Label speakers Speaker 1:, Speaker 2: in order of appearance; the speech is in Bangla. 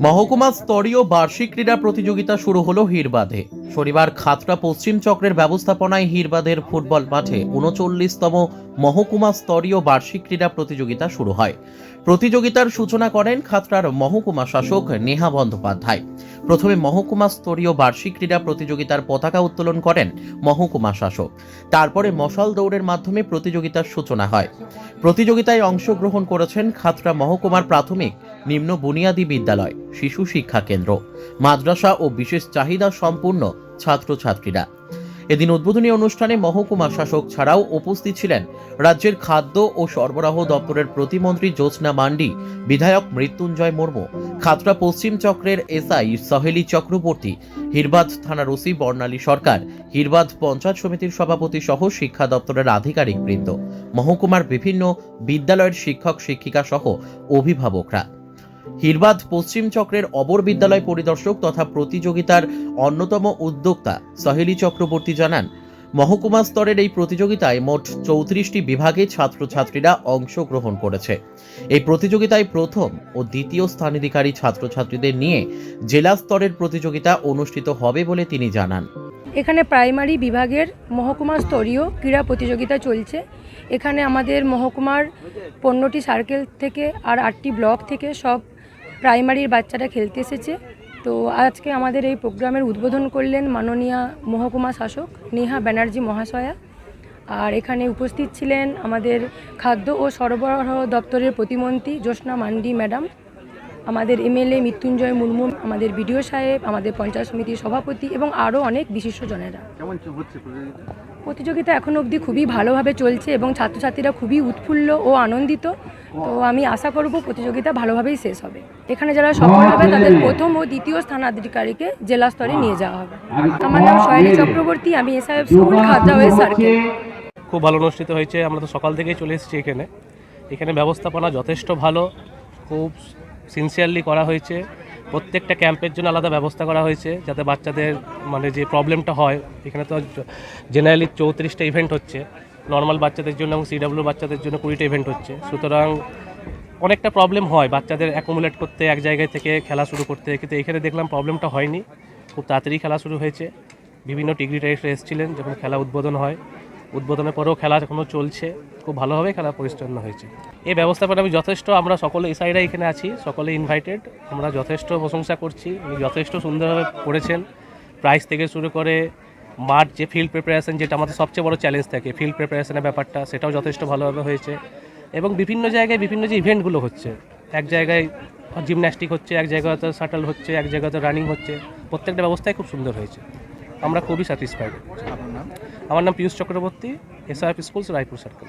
Speaker 1: মহকুমা স্তরীয় বার্ষিক ক্রীড়া প্রতিযোগিতা শুরু হলো হিরবাদে। শনিবার খাতড়া পশ্চিম চক্রের ব্যবস্থাপনায় হিরবাদের ফুটবল মাঠে উনচল্লিশতম মহকুমা স্তরীয় বার্ষিক ক্রীড়া প্রতিযোগিতা শুরু হয়। প্রতিযোগিতার সূচনা করেন খাতড়ার মহকুমা শাসক নেহা বন্দ্যোপাধ্যায়। প্রথমে মহকুমা স্তরীয় বার্ষিক ক্রীড়া প্রতিযোগিতার পতাকা উত্তোলন করেন মহকুমা শাসক। তারপরে মশাল দৌড়ের মাধ্যমে প্রতিযোগিতার সূচনা হয়। প্রতিযোগিতায় অংশগ্রহণ করেছেন খাতড়া মহকুমার প্রাথমিক নিম্ন বুনিয়াদী বিদ্যালয়, শিশু শিক্ষা কেন্দ্র। মাদ্রাসা ও বিশেষ চাহিদা সম্পূর্ণ ছাত্রছাত্রীরা। এদিন উদ্বোধনী অনুষ্ঠানে মহকুমা শাসক ছাড়াও উপস্থিত ছিলেন রাজ্যের খাদ্য ও সরবরাহ দপ্তরের প্রতিমন্ত্রী জ্যোৎস্না মান্ডি, বিধায়ক মৃত্যুঞ্জয় মুর্মু, খাতড়া পশ্চিম চক্রের এসআই সহেলি চক্রবর্তী, হিরবাদ থানার ওসি বর্ণালী সরকার, হিরবাদ পঞ্চায়েত সমিতির সভাপতি সহ শিক্ষা দপ্তরের আধিকারিক বৃন্দ মহকুমার বিভিন্ন বিদ্যালয়ের শিক্ষক শিক্ষিকা সহ অভিভাবকরা। হিরবাদ পশ্চিম চক্রের অবর বিদ্যালয় পরিদর্শক তথা প্রতিযোগিতার অন্যতম উদ্যোক্তা সহেলি চক্রবর্তী জানান, মহকুমা স্তরের এই প্রতিযোগিতায় মোট চৌত্রিশটি বিভাগে ছাত্রছাত্রীরা অংশগ্রহণ করেছে। এই প্রতিযোগিতায় প্রথম ও দ্বিতীয় স্থানাধিকারী ছাত্রছাত্রীদের নিয়ে জেলা স্তরের প্রতিযোগিতা অনুষ্ঠিত হবে বলে তিনি জানান।
Speaker 2: এখানে প্রাইমারি বিভাগের মহকুমা স্তরীয় ক্রীড়া প্রতিযোগিতা চলছে। এখানে আমাদের মহকুমার পনেরোটি সার্কেল থেকে আর আটটি ব্লক থেকে সব প্রাইমারির বাচ্চারা খেলতে এসেছে। তো আজকে আমাদের এই প্রোগ্রামের উদ্বোধন করলেন মাননীয় মহকুমা শাসক নেহা ব্যানার্জি মহাশয়া। আর এখানে উপস্থিত ছিলেন আমাদের খাদ্য ও সরবরাহ দপ্তরের প্রতিমন্ত্রী জ্যোৎস্না মান্ডি ম্যাডাম। আমাদের এমএলএ মৃত্যুঞ্জয় মুর্মু আমাদের বিডিও সাহেব আমাদের পঞ্চায়েত সমিতির সভাপতি এবং আরও অনেক বিশিষ্টজনেরা
Speaker 3: কেমন প্রতিযোগিতা?
Speaker 2: প্রতিযোগিতা এখনও অবধি খুবই ভালোভাবে চলছে এবং ছাত্রছাত্রীরা খুবই উৎফুল্ল ও আনন্দিত। তো আমি আশা করব প্রতিযোগিতা ভালোভাবেই শেষ হবে। এখানে যারা সফল হবে তাদের প্রথম ও দ্বিতীয় স্থানাধিকারীকে জেলা স্তরে নিয়ে যাওয়া হবে। আমার নাম শৈলী চক্রবর্তী আমি SIF school Khadra west circle.
Speaker 4: খুব ভালো অনুষ্ঠিত হয়েছে। আমরা তো সকাল থেকেই চলে এসেছি এখানে। এখানে ব্যবস্থাপনা যথেষ্ট ভালো। খুব সিনসিয়ারলি করা হয়েছে। প্রত্যেকটা ক্যাম্পের জন্য আলাদা ব্যবস্থা করা হয়েছে যাতে বাচ্চাদের মানে যে প্রবলেমটা হয়, এখানে তো জেনারেলি চৌত্রিশটা ইভেন্ট হচ্ছে। নর্মাল বাচ্চাদের জন্য এবং সিডাব্লিউ বাচ্চাদের জন্য কুড়িটা ইভেন্ট হচ্ছে। সুতরাং অনেকটা প্রবলেম হয় বাচ্চাদের অ্যাকুমুলেট করতে, এক জায়গায় থেকে খেলা শুরু করতে। কিন্তু এখানে দেখলাম প্রবলেমটা হয়নি। খুব তাড়াতাড়ি খেলা শুরু হয়েছে। বিভিন্ন ডিগ্রি এসে এসেছিলেন যখন খেলা উদ্বোধন হয়। উদ্বোধনের পরেও খেলা এখনও চলছে। খুব ভালোভাবে খেলা পরিচালনা হয়েছে। এই ব্যবস্থাপনা আমি যথেষ্ট, আমরা সকলে এসআইরা এখানে আছি, সকলে ইনভাইটেড আমরা যথেষ্ট প্রশংসা করছি, উনি যথেষ্ট সুন্দরভাবে করেছেন। প্রাইস থেকে শুরু করে মাঠ যে ফিল্ড প্রিপারেশন যেটা আমাদের সবচেয়ে বড় চ্যালেঞ্জ থাকে ফিল্ড প্রিপারেশনের ব্যাপারটা, সেটাও যথেষ্ট ভালোভাবে হয়েছে। এবং বিভিন্ন জায়গায় বিভিন্ন যে ইভেন্টগুলো হচ্ছে, এক জায়গায় জিমন্যাস্টিক হচ্ছে, এক জায়গায় হয়তো শাটল হচ্ছে, এক জায়গায় হয়তো রানিং হচ্ছে, প্রত্যেকটা ব্যবস্থাই খুব সুন্দর হয়েছে। আমরা খুবই স্যাটিসফাইড
Speaker 3: আপনার নাম?
Speaker 4: আমার নাম Piyush Chakraborty SIF schools Raipur circle